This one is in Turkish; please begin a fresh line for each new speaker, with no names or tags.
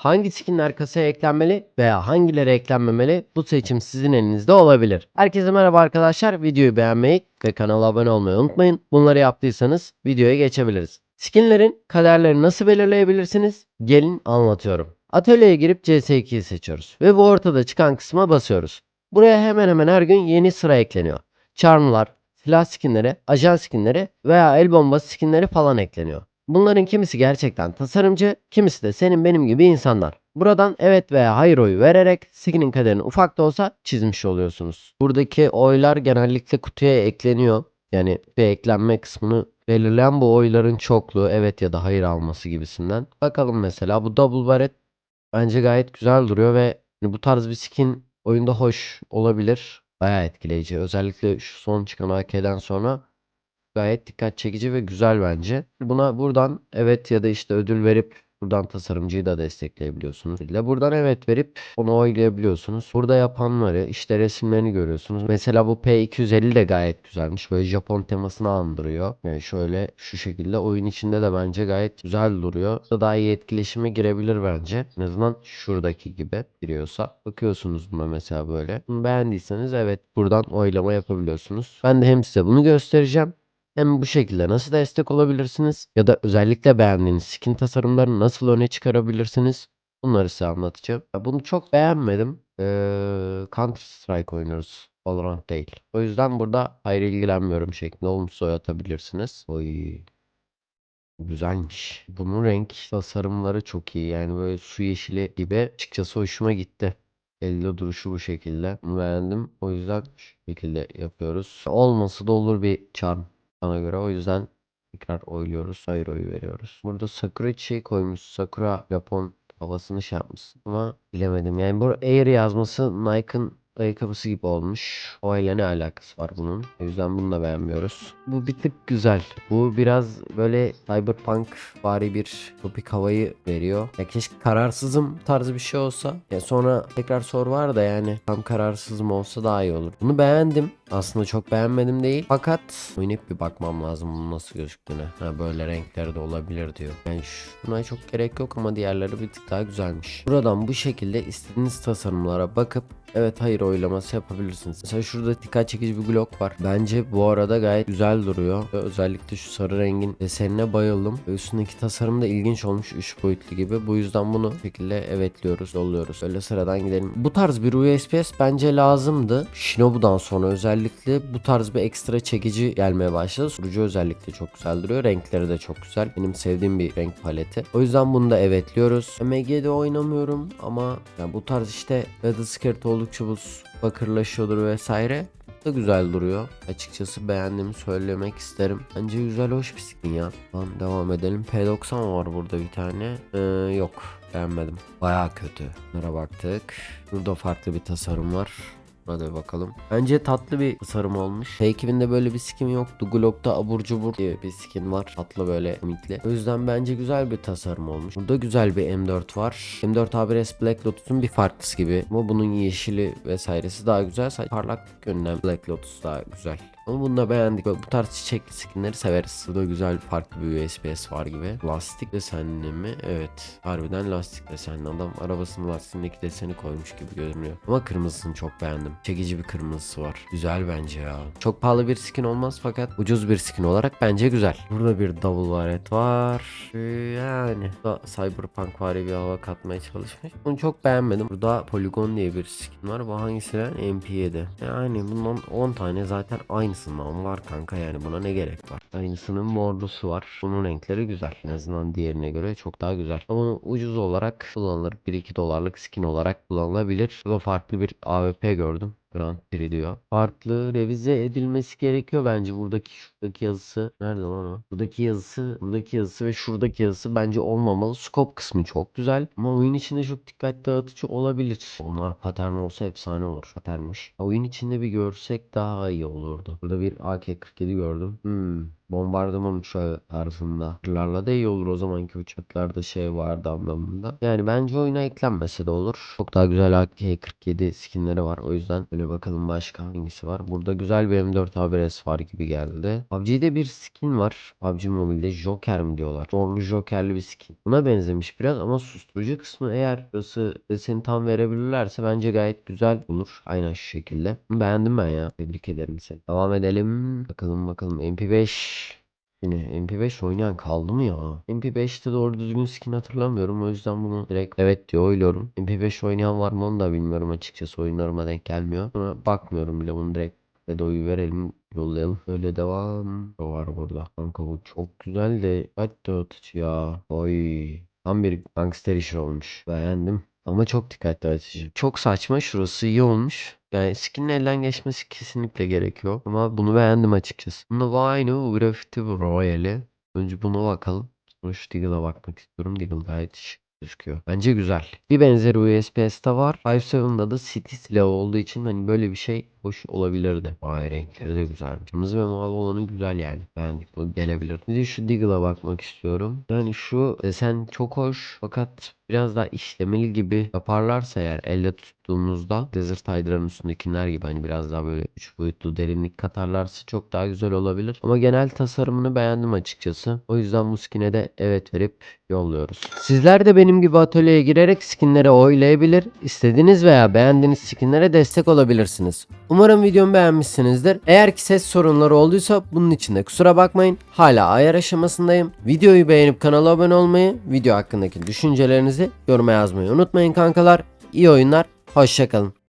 hangi skinler kasaya eklenmeli veya hangileri eklenmemeli bu seçim sizin elinizde olabilir. Herkese merhaba arkadaşlar. Videoyu beğenmeyi ve kanala abone olmayı unutmayın. Bunları yaptıysanız videoya geçebiliriz. Skinlerin kaderlerini nasıl belirleyebilirsiniz? Gelin anlatıyorum. Atölyeye girip CS2'yi seçiyoruz ve bu ortada çıkan kısma basıyoruz. Buraya hemen hemen her gün yeni sıra ekleniyor. Charmlar, silah skinleri, ajan skinleri veya el bombası skinleri falan ekleniyor. Bunların kimisi gerçekten tasarımcı, kimisi de senin benim gibi insanlar. Buradan evet veya hayır oyu vererek skinin kaderini ufak da olsa çizmiş oluyorsunuz. Buradaki oylar genellikle kutuya ekleniyor. Yani bir eklenme kısmını belirleyen bu oyların çokluğu evet ya da hayır alması gibisinden. Bakalım mesela bu double barret bence gayet güzel duruyor ve bu tarz bir skin oyunda hoş olabilir. Bayağı etkileyici. Özellikle şu son çıkan AK'den sonra gayet dikkat çekici ve güzel bence. Buna buradan evet ya da işte ödül verip buradan tasarımcıyı da destekleyebiliyorsunuz. İle buradan evet verip onu oylayabiliyorsunuz. Burada yapanları işte resimlerini görüyorsunuz. Mesela bu P250 de gayet güzelmiş. Böyle Japon temasını andırıyor. Yani şöyle şu şekilde oyun içinde de bence gayet güzel duruyor. Da daha iyi etkileşime girebilir bence. En azından şuradaki gibi giriyorsa. Bakıyorsunuz buna mesela böyle. Beğendiyseniz evet buradan oylama yapabiliyorsunuz. Ben de hem size bunu göstereceğim hem bu şekilde nasıl destek olabilirsiniz ya da özellikle beğendiğiniz skin tasarımlarını nasıl öne çıkarabilirsiniz? Bunları size anlatacağım. Ya Bunu çok beğenmedim. Ee, Counter Strike oynuyoruz. Valorant değil. O yüzden burada hayır ilgilenmiyorum şeklinde olumsuz oy atabilirsiniz. Oy. Güzelmiş. Bunun renk tasarımları çok iyi. Yani böyle su yeşili gibi açıkçası hoşuma gitti. Elde duruşu bu şekilde. Bunu beğendim. O yüzden şu şekilde yapıyoruz. Olması da olur bir charm bana göre. O yüzden tekrar oyluyoruz. Hayır oyu veriyoruz. Burada Sakura şey koymuş. Sakura Japon havasını şey yapmış. Ama bilemedim. Yani bu Air yazması Nike'ın ayakkabısı gibi olmuş. O ile ne alakası var bunun? O yüzden bunu da beğenmiyoruz. Bu bir tık güzel. Bu biraz böyle cyberpunk vari bir topik havayı veriyor. Ya keşke kararsızım tarzı bir şey olsa. Ya sonra tekrar sor var da yani tam kararsızım olsa daha iyi olur. Bunu beğendim. Aslında çok beğenmedim değil. Fakat oynayıp bir bakmam lazım bunun nasıl gözüktüğüne. Ha böyle renkleri de olabilir diyor. Yani şuna çok gerek yok ama diğerleri bir tık daha güzelmiş. Buradan bu şekilde istediğiniz tasarımlara bakıp Evet hayır oylaması yapabilirsiniz. Mesela şurada dikkat çekici bir blok var. Bence bu arada gayet güzel duruyor. Özellikle şu sarı rengin desenine bayıldım. Ve üstündeki tasarım da ilginç olmuş 3 boyutlu gibi. Bu yüzden bunu bu şekilde evetliyoruz, yolluyoruz. Öyle sıradan gidelim. Bu tarz bir USPS bence lazımdı. Shinobu'dan sonra özellikle bu tarz bir ekstra çekici gelmeye başladı. Sunucu özellikle çok güzel duruyor. Renkleri de çok güzel. Benim sevdiğim bir renk paleti. O yüzden bunu da evetliyoruz. MG'de oynamıyorum ama yani bu tarz işte Battle Skirt oldukça bu bakırlaşıyordur vesaire da güzel duruyor. Açıkçası beğendiğimi söylemek isterim. Bence güzel hoş bir skin ya. Tamam devam edelim. P90 var burada bir tane. Ee, yok beğenmedim. Baya kötü. Bunlara baktık. Burada farklı bir tasarım var. Hadi bakalım. Bence tatlı bir tasarım olmuş. P2000'de böyle bir skin yoktu. Glock'ta abur cubur diye bir skin var. Tatlı böyle komikli. O yüzden bence güzel bir tasarım olmuş. Burada güzel bir M4 var. M4 ABS Black Lotus'un bir farklısı gibi. Ama bunun yeşili vesairesi daha güzel. Sadece parlaklık yönünden Black Lotus daha güzel. Ama bunu da beğendik. Bu tarz çiçekli skinleri severiz. Burada güzel farklı bir USPS var gibi. Lastik desenli mi? Evet. Harbiden lastik desenli. Adam arabasının lastiğindeki deseni koymuş gibi görünüyor. Ama kırmızısını çok beğendim. Çekici bir kırmızısı var. Güzel bence ya. Çok pahalı bir skin olmaz fakat ucuz bir skin olarak bence güzel. Burada bir double varet var. Yani da cyberpunk vari bir hava katmaya çalışmış. Bunu çok beğenmedim. Burada Polygon diye bir skin var. Bu hangisi lan? MP7. Yani bundan 10 tane zaten aynısından var kanka yani buna ne gerek var? Aynısının morlusu var. Bunun renkleri güzel. En azından diğerine göre çok daha güzel. Ama ucuz olarak kullanılır. 1-2 dolarlık skin olarak kullanılabilir. Burada farklı bir AWP gördüm. Diyor. Farklı revize edilmesi gerekiyor bence. Buradaki şuradaki yazısı nerede lan o? Buradaki yazısı, buradaki yazısı ve şuradaki yazısı bence olmamalı. Scope kısmı çok güzel ama oyun içinde çok dikkat dağıtıcı olabilir. Onlar patern olsa efsane olur. Paternmiş. Oyun içinde bir görsek daha iyi olurdu. Burada bir AK-47 gördüm. Hmm. Bombardıman uçağı tarzında. Uçaklarla da iyi olur o zamanki uçaklarda şey vardı anlamında. Yani bence oyuna eklenmese de olur. Çok daha güzel AK-47 skinleri var. O yüzden böyle bakalım başka hangisi var. Burada güzel bir M4 ABS var gibi geldi. PUBG'de bir skin var. PUBG Mobile'de Joker mi diyorlar. Zorlu Joker'li bir skin. Buna benzemiş biraz ama susturucu kısmı eğer burası seni tam verebilirlerse bence gayet güzel olur. Aynen şu şekilde. Beğendim ben ya. Tebrik ederim seni. Devam edelim. Bakalım bakalım. MP5 Yine MP5 oynayan kaldı mı ya? MP5'te doğru düzgün skin hatırlamıyorum. O yüzden bunu direkt evet diye oyluyorum. MP5 oynayan var mı onu da bilmiyorum açıkçası. Oyunlarıma denk gelmiyor. Sonra bakmıyorum bile bunu direkt Bedo'yu verelim yollayalım. Öyle devam. Var burada. Kanka bu çok güzel de kaç ya. Oy. Tam bir gangster işi olmuş. Beğendim. Ama çok dikkat dağıtıcı. Çok saçma şurası iyi olmuş. Yani skinin elden geçmesi kesinlikle gerekiyor. Ama bunu beğendim açıkçası. Bunda Vino Graffiti Royale'i. Önce buna bakalım. Sonra şu Deagle'a bakmak istiyorum. Deagle gayet şık gözüküyor. Bence güzel. Bir benzeri USPS'te var. 5.7'da da City silahı olduğu için hani böyle bir şey hoş olabilirdi. Vay renkleri de güzelmiş. Kırmızı ve mavi olanı güzel yani. Beğendik. Bu gelebilir. Bir de şu Deagle'a bakmak istiyorum. Yani şu desen çok hoş fakat biraz daha işlemeli gibi yaparlarsa eğer elle tuttuğumuzda Desert Hydra'nın üstündekiler gibi hani biraz daha böyle 3 boyutlu derinlik katarlarsa çok daha güzel olabilir. Ama genel tasarımını beğendim açıkçası. O yüzden bu skin'e de evet verip yolluyoruz. Sizler de benim gibi atölyeye girerek skinlere oylayabilir, istediğiniz veya beğendiğiniz skinlere destek olabilirsiniz. Umarım videomu beğenmişsinizdir. Eğer ki ses sorunları olduysa bunun için de kusura bakmayın. Hala ayar aşamasındayım. Videoyu beğenip kanala abone olmayı, video hakkındaki düşüncelerinizi yoruma yazmayı unutmayın kankalar. İyi oyunlar, hoşçakalın.